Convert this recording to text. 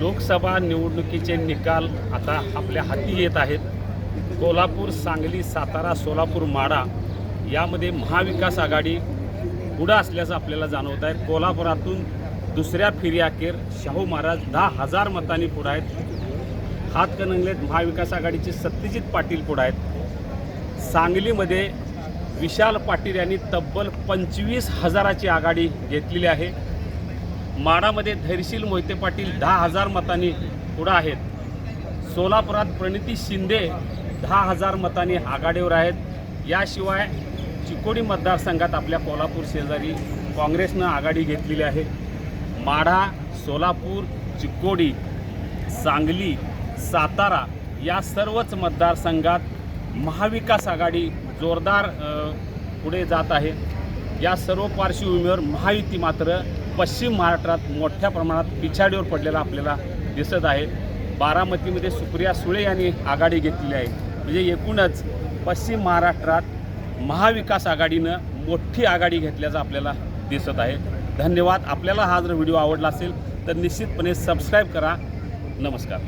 लोकसभा निवडणुकीचे निकाल आता आपल्या हाती येत आहेत. कोल्हापूर सांगली सातारा सोलापूर माडा यामध्ये महाविकास आघाडी पुढं असल्याचं आपल्याला जाणवत आहे. कोल्हापुरातून दुसऱ्या फिर्याखेर शाहू महाराज दहा हजार मतांनी पुढं आहेत. हातकणंगलेत महाविकास आघाडीचे सत्यजित पाटील पुढं आहेत. सांगलीमध्ये विशाल पाटील यांनी तब्बल पंचवीस हजाराची आघाडी घेतलेली आहे. माडामध्ये धैर्यशील मोहिते पाटील दहा हजार मतांनी पुढं आहेत. सोलापुरात प्रणिती शिंदे दहा हजार मतांनी आघाडीवर आहेत. याशिवाय चिकोडी मतदारसंघात आपल्या कोल्हापूर शेजारी काँग्रेसनं आघाडी घेतलेली आहे. माढा सोलापूर चिकोडी सांगली सातारा या सर्वच मतदारसंघात महाविकास आघाडी जोरदार पुढे जात आहे. या सर्व पार्श्वभूमीवर महायुती मात्र पश्चिम महाराष्ट्रात मोठ्या प्रमाणात पिछाडीवर पडलेला आपल्याला दिसत आहे. बारामतीमध्ये सुप्रिया सुळे यांनी आघाडी घेतलेली आहे. म्हणजे एकूणच पश्चिम महाराष्ट्रात महाविकास आघाडीनं मोठी आघाडी घेतल्याचं आपल्याला दिसत आहे. धन्यवाद. आपल्याला हा जर व्हिडिओ आवडला असेल तर निश्चितपणे सबस्क्राईब करा. नमस्कार.